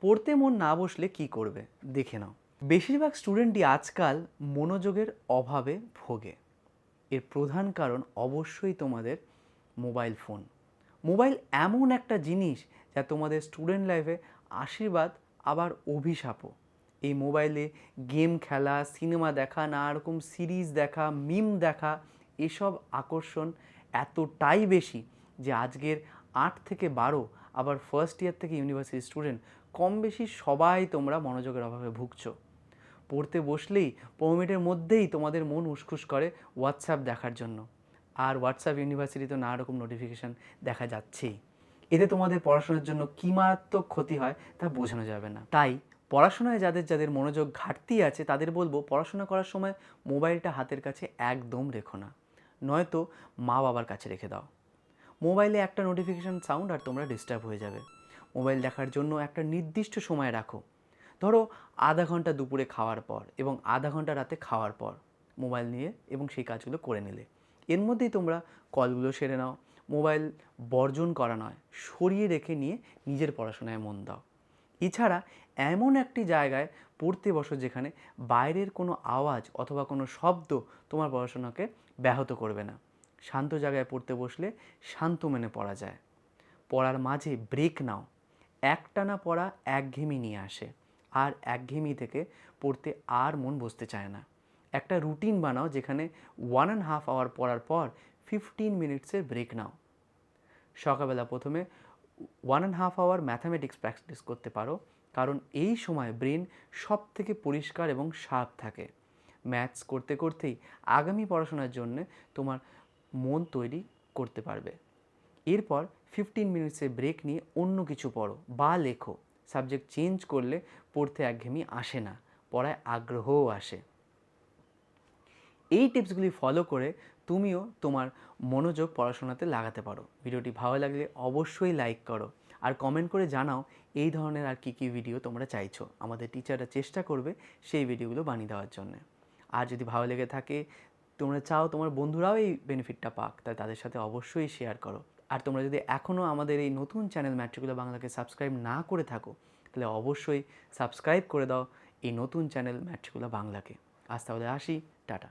পড়তে মন না বসলে কি করবে? দেখে নাও। বেশিরভাগ স্টুডেন্টই আজকাল মনোযোগের অভাবে ভোগে। এর প্রধান কারণ অবশ্যই তোমাদের মোবাইল ফোন। মোবাইল এমন একটা জিনিস যা তোমাদের স্টুডেন্ট লাইফে আশীর্বাদ, আবার অভিশাপও। এই মোবাইলে গেম খেলা, সিনেমা দেখা, নানা রকম সিরিজ দেখা, মিম দেখা, এসব আকর্ষণ এতটাই বেশি যে আজকের আট থেকে বারো, আবার ফার্স্ট ইয়ার থেকে ইউনিভার্সিটি স্টুডেন্ট কম বেশি সবাই তোমরা মনোযোগের অভাবে ভুগছো। পড়তে বসলেই পনেরো মিনিটের মধ্যেই তোমাদের মন উসখুস করে হোয়াটসঅ্যাপ দেখার জন্য। আর হোয়াটসঅ্যাপ ইউনিভার্সিটিতে নানা রকম নোটিফিকেশান দেখা যাচ্ছেই। এতে তোমাদের পড়াশোনার জন্য কী মারাত্মক ক্ষতি হয় তা বোঝানো যাবে না। তাই পড়াশোনায় যাদের যাদের মনোযোগ ঘাটতি আছে তাদের বলব পড়াশোনা করার সময় মোবাইলটা হাতের কাছে একদম রেখো না। নয়তো মা বাবার কাছে রেখে দাও। মোবাইলে একটা নোটিফিকেশান সাউন্ড আর তোমরা ডিস্টার্ব হয়ে যাবে। মোবাইল দেখার জন্য একটা নির্দিষ্ট সময় রাখো। ধরো আধা ঘণ্টা দুপুরে খাওয়ার পর এবং আধা ঘণ্টা রাতে খাওয়ার পর মোবাইল নিয়ে এবং সেই কাজগুলো করে নিলে। এর মধ্যেই তোমরা কলগুলো সেরে নাও, মোবাইল বর্জন করা নয়, সরিয়ে রেখে নিয়ে নিজের পড়াশোনায় মন দাও। এছাড়া এমন একটি জায়গায় পড়তে বসো যেখানে বাইরের কোনো আওয়াজ অথবা কোনো শব্দ তোমার পড়াশোনাকে ব্যাহত করবে না। শান্ত জায়গায় পড়তে বসলে শান্ত মেনে পড়া যায়। পড়ার মাঝে ব্রেক নাও একটানা পড়া একঘেয়েমি নিয়ে আসে। আর একঘেয়েমি থেকে পড়তে আর মন বসতে চায় না। একটা রুটিন বানাও যেখানে ওয়ান অ্যান্ড হাফ আওয়ার পড়ার পর ফিফটিন মিনিটসের ব্রেক নাও। সকালবেলা প্রথমে one and half hour mathematics practice করতে পারো। কারণ এই সময় ব্রেন সব থেকে পরিষ্কার এবং শার্প থাকে। ম্যাথস করতে করতেই আগামী পড়াশোনার জন্য তোমার মন তৈরি করতে পারবে। এরপর ফিফটিন মিনিটসের ব্রেক নিয়ে অন্য কিছু পড়ো, বা লেখো। সাবজেক্ট চেঞ্জ করলে পড়তে একঘেয়েমি আসে না, পড়ায় আগ্রহও আসে। এই টিপসগুলি ফলো করে তুমিও তোমার মনোযোগ পড়াশোনাতে লাগাতে পারো। ভিডিওটি ভালো লাগলে অবশ্যই লাইক করো। আর কমেন্ট করে জানাও এই ধরনের আর কী কী ভিডিও তোমরা চাইছো। আমাদের টিচাররা চেষ্টা করবে সেই ভিডিওগুলো বানিয়ে দেওয়ার জন্য। আর যদি ভালো লেগে থাকে, তোমরা চাও তোমার বন্ধুরাও এই বেনিফিটটা পাক, তাই তাদের সাথে অবশ্যই শেয়ার করো। আর তোমরা যদি এখনও আমাদের এই নতুন চ্যানেল ম্যাট্রিকুলা বাংলাকে সাবস্ক্রাইব না করে থাকো, তাহলে অবশ্যই সাবস্ক্রাইব করে দাও এই নতুন চ্যানেল ম্যাট্রিকুলা বাংলাকে। আজ তাহলে আসি, টাটা।